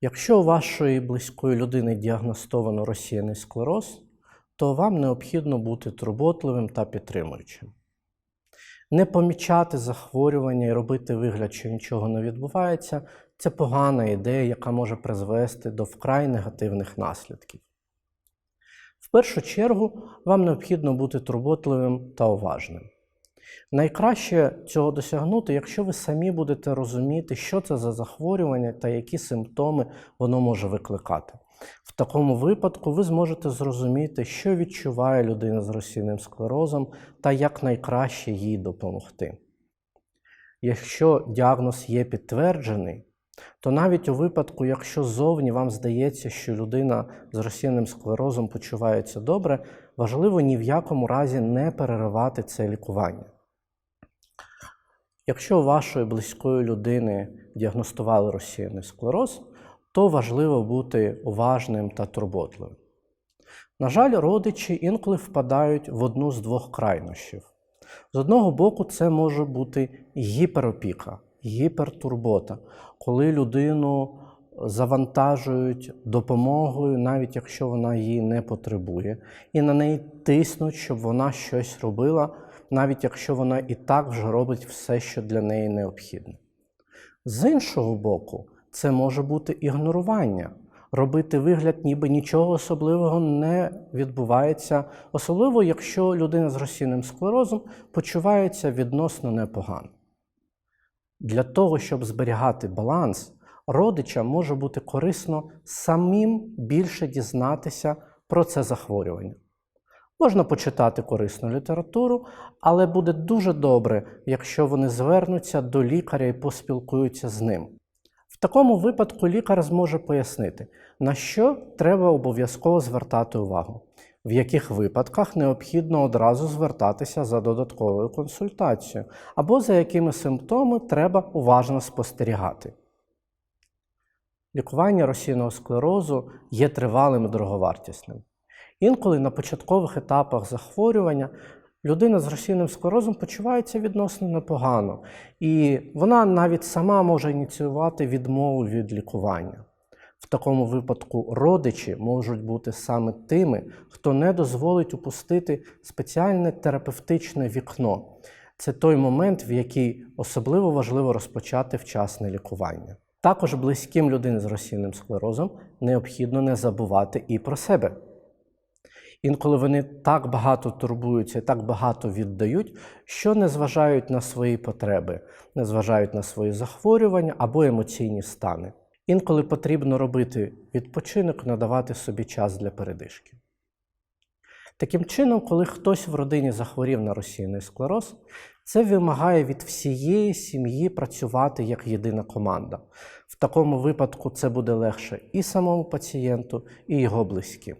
Якщо у вашої близької людини діагностовано розсіяний склероз, то вам необхідно бути турботливим та підтримуючим. Не помічати захворювання і робити вигляд, що нічого не відбувається, це погана ідея, яка може призвести до вкрай негативних наслідків. В першу чергу вам необхідно бути турботливим та уважним. Найкраще цього досягнути, якщо ви самі будете розуміти, що це за захворювання та які симптоми воно може викликати. В такому випадку ви зможете зрозуміти, що відчуває людина з розсійним склерозом та як найкраще їй допомогти. Якщо діагноз є підтверджений, то навіть у випадку, якщо зовні вам здається, що людина з розсіяним склерозом почувається добре, важливо ні в якому разі не переривати це лікування. Якщо вашої близької людини діагностували розсіяний склероз, то важливо бути уважним та турботливим. На жаль, родичі інколи впадають в одну з двох крайнощів. З одного боку, це може бути гіперопіка, гіпертурбота, коли людину завантажують допомогою, навіть якщо вона її не потребує, і на неї тиснуть, щоб вона щось робила, навіть якщо вона і так вже робить все, що для неї необхідно. З іншого боку, це може бути ігнорування, робити вигляд, ніби нічого особливого не відбувається, особливо якщо людина з розсійним склерозом почувається відносно непогано. Для того, щоб зберігати баланс, родичам може бути корисно самим більше дізнатися про це захворювання. Можна почитати корисну літературу, але буде дуже добре, якщо вони звернуться до лікаря і поспілкуються з ним. В такому випадку лікар зможе пояснити, на що треба обов'язково звертати увагу, в яких випадках необхідно одразу звертатися за додатковою консультацією, або за якими симптоми треба уважно спостерігати. Лікування розсійного склерозу є тривалим і дороговартісним. Інколи на початкових етапах захворювання людина з розсійним склерозом почувається відносно непогано, і вона навіть сама може ініціювати відмову від лікування. В такому випадку родичі можуть бути саме тими, хто не дозволить упустити спеціальне терапевтичне вікно. Це той момент, в який особливо важливо розпочати вчасне лікування. Також близьким людини з розсійним склерозом необхідно не забувати і про себе. Інколи вони так багато турбуються, так багато віддають, що не зважають на свої потреби, не зважають на свої захворювання або емоційні стани. Інколи потрібно робити відпочинок, надавати собі час для передишки. Таким чином, коли хтось в родині захворів на розсійний склероз, це вимагає від всієї сім'ї працювати як єдина команда. В такому випадку це буде легше і самому пацієнту, і його близьким.